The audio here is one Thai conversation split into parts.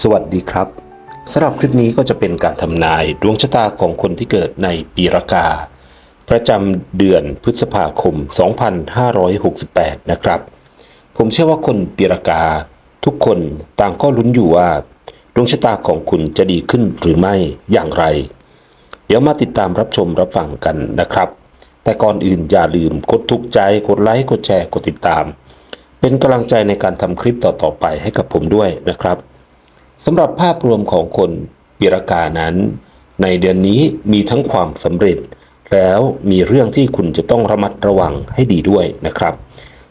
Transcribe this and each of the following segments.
สวัสดีครับสำหรับคลิปนี้ก็จะเป็นการทำนายดวงชะตาของคนที่เกิดในปีรากา ประจำเดือนพฤษภาคม 2568 นะครับ ผมเชื่อว่าคนปีรากา ทุกคนต่างก็ลุ้นอยู่ว่า ดวงชะตาของคุณจะดีขึ้นหรือไม่อย่างไร เดี๋ยวมาติดตามรับชมรับฟังกันนะครับ แต่ก่อนอื่นอย่าลืมกดถูกใจกดไลค์กดแชร์กดติดตาม เป็นกำลังใจในการทำคลิปต่อๆไปให้กับผมด้วยนะครับ สำหรับภาพรวมของคนปีรากานั้น ในเดือนนี้มีทั้งความสำเร็จ แล้วมีเรื่องที่คุณจะต้องระมัดระวังให้ดีด้วยนะครับ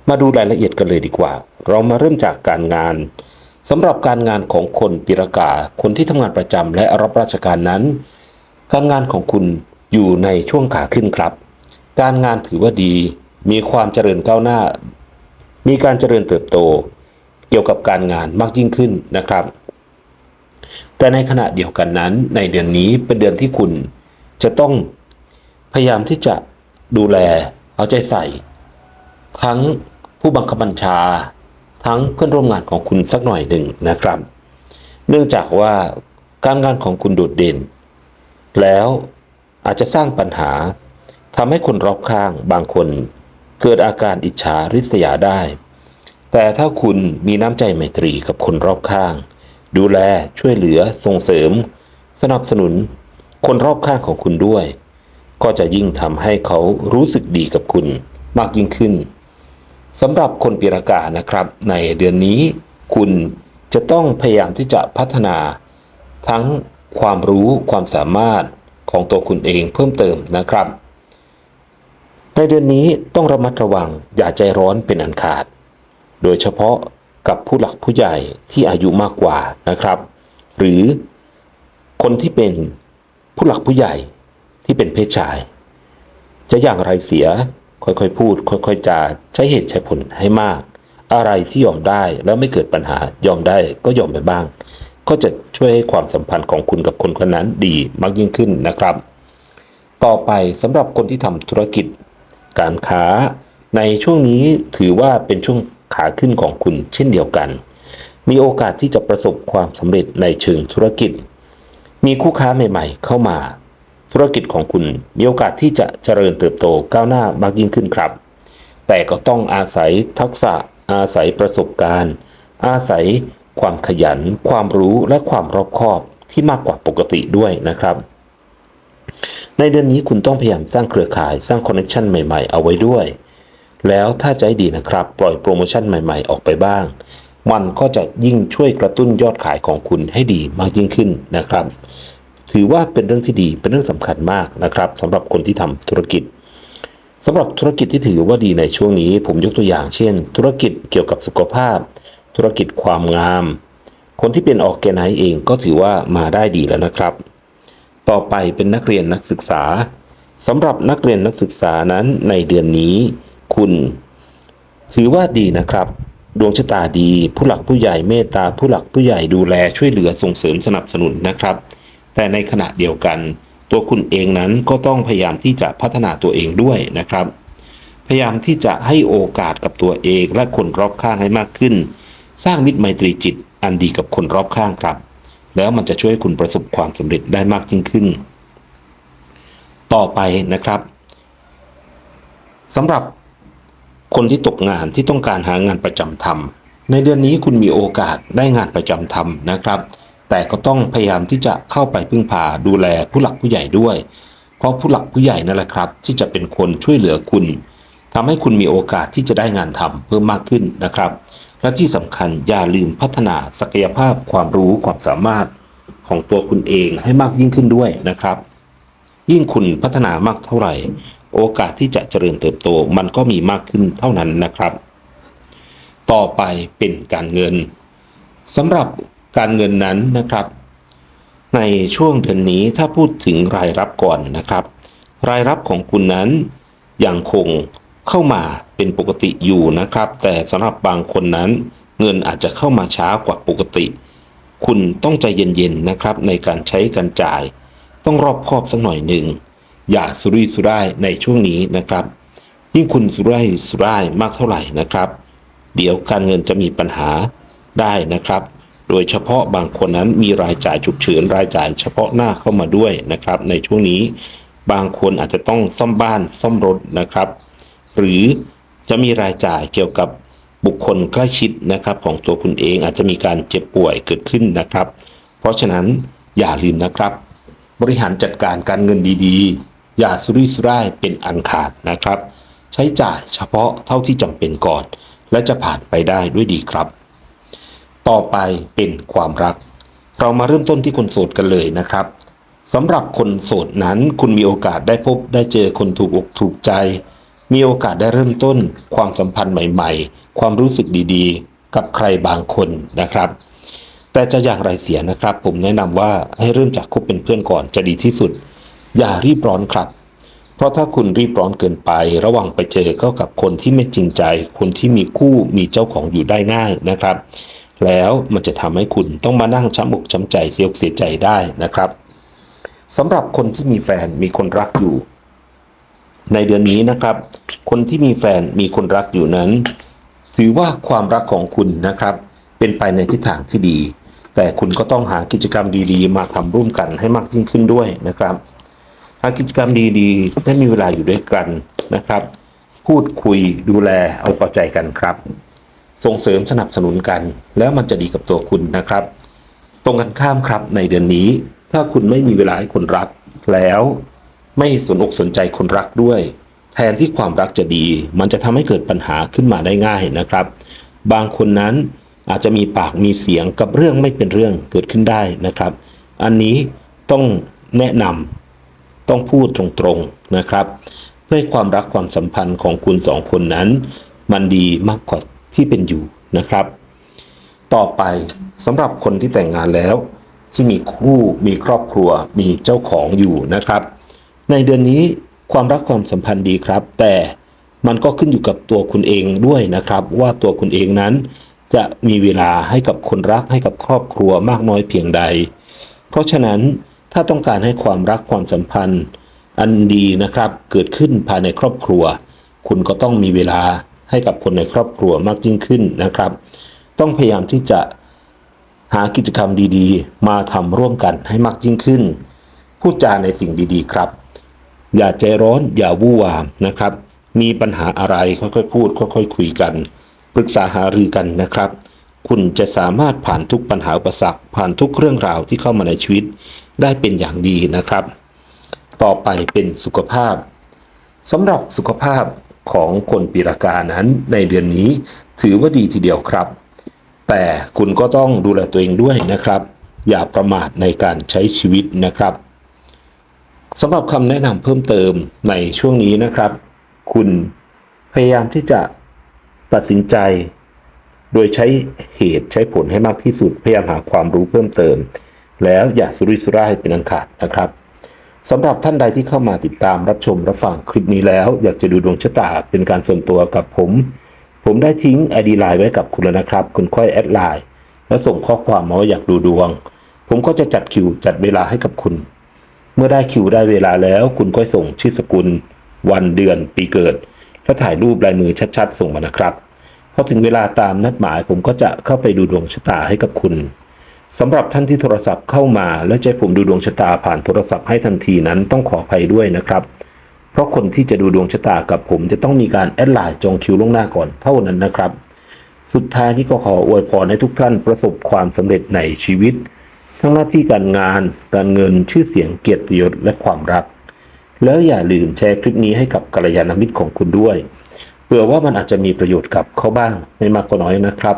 มาดูรายละเอียดกันเลยดีกว่า เรามาเริ่มจากการงานสำหรับการงานของคนปีรากา คนที่ทำงานประจำและรับราชการนั้น การงานของคุณอยู่ในช่วงขาขึ้นครับ การงานถือว่าดี มีความเจริญก้าวหน้า มีการเจริญเติบโต เกี่ยวกับการงานมากยิ่งขึ้นนะครับ แต่ในขณะเดียวกันนั้น ในเดือนนี้เป็นเดือนที่คุณจะต้องพยายามที่จะดูแลเอาใจใส่ ทั้งผู้บังคับบัญชา ทั้งเพื่อนร่วมงานของคุณสักหน่อยหนึ่งนะครับ เนื่องจากว่าการงานของคุณโดดเด่น แล้วอาจจะสร้างปัญหาทำให้คนรอบข้างบางคนเกิดอาการอิจฉาริษยาได้ แต่ถ้าคุณมีน้ำใจไมตรีกับคนรอบข้าง ดูแลช่วยเหลือส่งเสริม สนับสนุน คนรอบข้างของคุณด้วย ก็จะยิ่งทำให้เขารู้สึกดีกับคุณมากยิ่งขึ้นสำหรับคนปีรากานะครับ ในเดือนนี้ คุณจะต้องพยายามที่จะพัฒนา ทั้งความรู้ความสามารถของตัวคุณเองเพิ่มเติมนะครับ ในเดือนนี้ต้องระมัดระวังอย่าใจร้อนเป็นอันขาด โดยเฉพาะ กับผู้หลักผู้ใหญ่ที่อายุมากกว่านะครับ หรือคนที่เป็นผู้หลักผู้ใหญ่ที่เป็นเพศชาย จะอย่างไรเสียค่อยๆพูด ค่อยๆจาใช้เหตุใช้ผลให้มาก อะไรที่ยอมได้แล้วไม่เกิดปัญหายอมได้ก็ยอมไปบ้าง ก็จะช่วยให้ความสัมพันธ์ของคุณกับคนคนนั้นดีมากยิ่งขึ้นนะครับ ต่อไปสำหรับคนที่ทำธุรกิจ การค้าในช่วงนี้ถือว่าเป็นช่วง ขาขึ้นของคุณเช่นเดียวกัน มีโอกาสที่จะประสบความสำเร็จในเชิงธุรกิจ มีคู่ค้าใหม่ ๆ เข้ามา ธุรกิจของคุณมีโอกาสที่จะเจริญเติบโตก้าวหน้ามากยิ่งขึ้นครับ แต่ก็ต้องอาศัยทักษะ อาศัยประสบการณ์ อาศัยความขยัน ความรู้และความรอบคอบที่มากกว่าปกติด้วยนะครับในเดือนนี้คุณต้องพยายามสร้างเครือข่ายสร้างคอนเนคชันใหม่ๆ เอาไว้ด้วย แล้วถ้าใจดีนะครับ ปล่อยโปรโมชั่นใหม่ๆ ออกไปบ้าง มันก็จะยิ่งช่วยกระตุ้นยอดขายของคุณให้ดีมากยิ่งขึ้นนะครับ ถือว่าเป็นเรื่องที่ดีเป็นเรื่องสำคัญมากนะครับสำหรับคนที่ทำธุรกิจสำหรับธุรกิจที่ถือว่าดีในช่วงนี้ ผมยกตัวอย่างเช่น ธุรกิจเกี่ยวกับสุขภาพ ธุรกิจความงาม คนที่เป็นออกแกไนเองก็ถือว่ามาได้ดีแล้วนะครับ ต่อไปเป็นนักเรียนนักศึกษาสำหรับนักเรียนนักศึกษานั้นในเดือนนี้ คุณ ถือว่าดีนะครับ ดวงชะตาดี ผู้หลักผู้ใหญ่เมตตาผู้หลักผู้ใหญ่ดูแลช่วยเหลือส่งเสริมสนับสนุนนะครับ แต่ในขณะเดียวกัน ตัวคุณเองนั้นก็ต้องพยายามที่จะพัฒนาตัวเองด้วยนะครับ พยายามที่จะให้โอกาสกับตัวเองและคนรอบข้างให้มากขึ้น สร้างมิตรไมตรีจิตอันดีกับคนรอบข้างครับ แล้วมันจะช่วยให้คุณประสบความสำเร็จได้มากยิ่งขึ้น ต่อไปนะครับสำหรับ คนที่ตกงานที่ต้องการหางานประจำทำในเดือนนี้คุณมีโอกาสได้งานประจำทำนะครับ แต่ก็ต้องพยายามที่จะเข้าไปพึ่งพาดูแลผู้หลักผู้ใหญ่ด้วย เพราะผู้หลักผู้ใหญ่นั่นแหละครับ ที่จะเป็นคนช่วยเหลือคุณทำให้คุณมีโอกาสที่จะได้งานทำเพิ่มมากขึ้นนะครับ และที่สำคัญอย่าลืมพัฒนาศักยภาพความรู้ความสามารถของตัวคุณเองให้มากยิ่งขึ้นด้วยนะครับ ยิ่งคุณพัฒนามากเท่าไหร่ โอกาสที่จะเจริญเติบโตมันก็มีมากขึ้นเท่านั้นนะครับ ต่อไปเป็นการเงินสำหรับการเงินนั้นนะครับ ในช่วงเดือนนี้ถ้าพูดถึงรายรับก่อนนะครับ รายรับของคุณนั้นยังคงเข้ามาเป็นปกติอยู่นะครับ แต่สำหรับบางคนนั้น เงินอาจจะเข้ามาช้ากว่าปกติ คุณต้องใจเย็นๆนะครับในการใช้การจ่าย ต้องรอบคอบสักหน่อยหนึ่ง อย่าสุรุ่ยสุร่ายในช่วงนี้นะครับ ยิ่งคุณสุรุ่ยสุร่ายมากเท่าไหร่นะครับ เดี๋ยวการเงินจะมีปัญหาได้นะครับ โดยเฉพาะบางคนนั้นมีรายจ่ายฉุกเฉินรายจ่ายเฉพาะหน้าเข้ามาด้วยนะครับ ในช่วงนี้บางคนอาจจะต้องซ่อมบ้านซ่อมรถนะครับ หรือจะมีรายจ่ายเกี่ยวกับบุคคลใกล้ชิดนะครับของตัวคุณเองอาจจะมีการเจ็บป่วยเกิดขึ้นนะครับ เพราะฉะนั้นอย่าลืมนะครับ บริหารจัดการการเงินดีๆ อย่าสุรุ่ยสุร่ายเป็นอันขาดนะครับ ใช้จ่ายเฉพาะเท่าที่จำเป็นก่อน และจะผ่านไปได้ด้วยดีครับ ต่อไปเป็นความรัก เรามาเริ่มต้นที่คนโสดกันเลยนะครับสำหรับคนโสดนั้นคุณมีโอกาสได้พบได้เจอคนถูกอกถูกใจ มีโอกาสได้เริ่มต้น ความสัมพันธ์ใหม่ ๆ ความรู้สึกดีๆ กับใครบางคนนะครับ แต่จะอย่างไรเสียนะครับ ผมแนะนำว่าให้เริ่มจากคบเป็นเพื่อนก่อนจะดีที่สุด อย่ารีบร้อนครับ เพราะถ้าคุณรีบร้อนเกินไประหว่างไปเจอเข้ากับคนที่ไม่จริงใจ คนที่มีคู่มีเจ้าของอยู่ได้ง่ายนะครับ แล้วมันจะทำให้คุณต้องมานั่งช้ำอกช้ำใจเสียอกเสียใจได้นะครับสำหรับคนที่มีแฟนมีคนรักอยู่ ในเดือนนี้นะครับ คนที่มีแฟนมีคนรักอยู่นั้น ถือว่าความรักของคุณนะครับ เป็นไปในทิศทางที่ดี แต่คุณก็ต้องหากิจกรรมดีๆ มาทำร่วมกันให้มากยิ่งขึ้นด้วยนะครับ หากิจกรรมดีๆและมีเวลาอยู่ด้วยกันนะครับ พูดคุยดูแลเอาเข้าใจกันครับ ส่งเสริมสนับสนุนกัน แล้วมันจะดีกับตัวคุณนะครับ ตรงกันข้ามครับในเดือนนี้ ถ้าคุณไม่มีเวลาให้คนรัก แล้วไม่สนอกสนใจคนรักด้วย แทนที่ความรักจะดี มันจะทำให้เกิดปัญหาขึ้นมาได้ง่ายนะครับ บางคนนั้นอาจจะมีปากมีเสียงกับเรื่องไม่เป็นเรื่องเกิดขึ้นได้นะครับ อันนี้ต้องแนะนำ ต้องพูดตรงๆนะครับเพื่อความรักความสัมพันธ์ของคุณสองคนนั้น มันดีมากกว่าที่เป็นอยู่นะครับ ต่อไปสำหรับคนที่แต่งงานแล้ว ที่มีคู่มีครอบครัว มีเจ้าของอยู่นะครับ ในเดือนนี้ความรักความสัมพันธ์ดีครับ แต่มันก็ขึ้นอยู่กับตัวคุณเองด้วยนะครับ ว่าตัวคุณเองนั้น จะมีเวลาให้กับคนรักให้กับครอบครัวมากน้อยเพียงใด เพราะฉะนั้น ถ้าต้องการให้ความรักความสัมพันธ์ อันดีนะครับเกิดขึ้นภายในครอบครัว คุณก็ต้องมีเวลาให้กับคนในครอบครัวมากยิ่งขึ้นนะครับ ต้องพยายามที่จะหากิจกรรมดีๆ มาทำร่วมกันให้มากยิ่งขึ้น พูดจาในสิ่งดีๆครับ อย่าใจร้อนอย่าวู่วามนะครับ มีปัญหาอะไรค่อยๆพูด ค่อยๆคุยกัน ปรึกษาหารือกันนะครับ คุณจะสามารถผ่านทุกปัญหาอุปสรรคผ่านทุกเรื่องราวที่เข้ามาในชีวิตได้เป็นอย่างดีนะครับ ต่อไปเป็นสุขภาพสำหรับสุขภาพของคนปีรากานั้นในเดือนนี้ถือว่าดีทีเดียวครับ แต่คุณก็ต้องดูแลตัวเองด้วยนะครับ อย่าประมาทในการใช้ชีวิตนะครับสำหรับคำแนะนำเพิ่มเติมในช่วงนี้นะครับ คุณพยายามที่จะตัดสินใจ โดยใช้เหตุใช้ผลให้มากที่สุด พยายามหาความรู้เพิ่มเติม แล้วอย่าสุรุ่ยสุร่ายเป็นอันขาดนะครับสำหรับท่านใดที่เข้ามาติดตามรับชมรับฟังคลิปนี้แล้ว อยากจะดูดวงชะตาเป็นการส่วนตัวกับผม ผมได้ทิ้ง ID ไลน์ไว้กับคุณแล้วนะครับ คุณค่อยแอดไลน์แล้วส่งข้อความมาว่าอยากดูดวง ผมก็จะจัดคิวจัดเวลาให้กับคุณ เมื่อได้คิวได้เวลาแล้ว คุณก็ส่งชื่อสกุล วันเดือน ปีเกิด และถ่ายรูปลายมือชัดๆ ส่งมานะครับ พอถึงเวลาตามนัดหมายผมก็จะเข้าไปดูดวงชะตาให้กับคุณสำหรับท่านที่โทรศัพท์เข้ามาและจะให้ผมดูดวงชะตาผ่านโทรศัพท์ให้ทันทีนั้นต้องขออภัยด้วยนะครับ เพราะคนที่จะดูดวงชะตากับผมจะต้องมีการแอดไลน์จองคิวล่วงหน้าก่อนเท่านั้นนะครับ สุดท้ายนี้ก็ขออวยพรให้ทุกท่านประสบความสำเร็จในชีวิต ทั้งหน้าที่การงาน การเงินชื่อเสียงเกียรติยศและความรัก แล้วอย่าลืมแชร์คลิปนี้ให้กับกัลยาณมิตรของคุณด้วย เผื่อว่ามันอาจจะมีประโยชน์กับเขาบ้างไม่มากก็น้อยนะครับ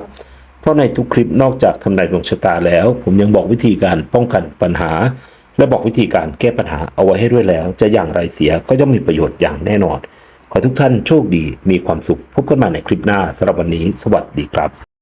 เพราะในทุกคลิปนอกจากทำนายดวงชะตาแล้ว ผมยังบอกวิธีการป้องกันปัญหา และบอกวิธีการแก้ปัญหาเอาไว้ให้ด้วยแล้ว จะอย่างไรเสียก็ย่อมมีประโยชน์อย่างแน่นอน ขอทุกท่านโชคดีมีความสุขพบกันใหม่ในคลิปหน้าสำหรับวันนี้ สวัสดีครับ